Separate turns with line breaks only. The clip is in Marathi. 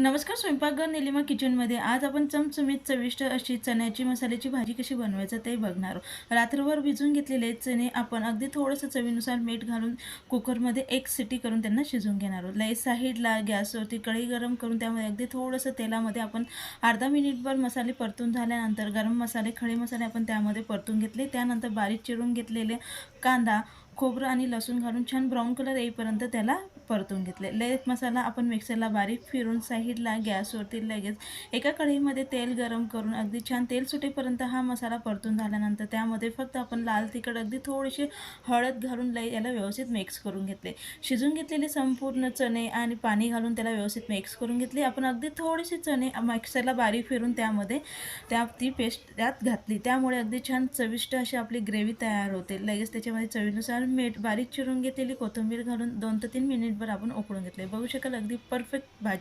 नमस्कार स्वयंपाकघर निलिमा किचनमध्ये आज आपण चमचमीत चविष्ट अशी चण्याची मसाल्याची भाजी कशी बनवायचं ते बघणार आहोत. रात्रभर भिजून घेतलेले चणे आपण अगदी थोडंसं चवीनुसार मीठ घालून कुकरमध्ये एक सिटी करून त्यांना शिजून घेणार आहोत. लाइट साईडला गॅसवरती कढई गरम करून त्यामध्ये अगदी थोडंसं तेलामध्ये आपण अर्धा मिनिटभर मसाले परतून झाल्यानंतर गरम मसाले खडे मसाले आपण त्यामध्ये परतून घेतले. त्यानंतर बारीक चिरून घेतलेले कांदा खोबरं आणि लसूण घालून छान ब्राऊन कलर येईपर्यंत त्याला परतून घेतले. लेप मसाला आपण मिक्सरला बारीक फिरून साईडला गॅसवरती लगेच एका कढईमध्ये तेल गरम करून अगदी छान तेल सुटेपर्यंत हा मसाला परतून झाल्यानंतर त्यामध्ये फक्त आपण लाल तिखट अगदी थोडीशी हळद घालून लई याला व्यवस्थित मिक्स करून घेतले. शिजून घेतलेले संपूर्ण चणे आणि पाणी घालून त्याला व्यवस्थित मिक्स करून घेतले. आपण अगदी थोडेसे चणे मिक्सरला बारीक फिरून त्यामध्ये त्या ती पेस्ट त्यात घातली. त्यामुळे अगदी छान चविष्ट अशी आपली ग्रेव्ही तयार होते. लगेच त्याच्यामध्ये चवीनुसार चवीनुसार मीठ बारीक चिरून घेतलेली कोथिंबीर घालून दोन ते तीन मिनिटभर आपण उकळून घेतले बघू शकाल अगदी परफेक्ट भाजी.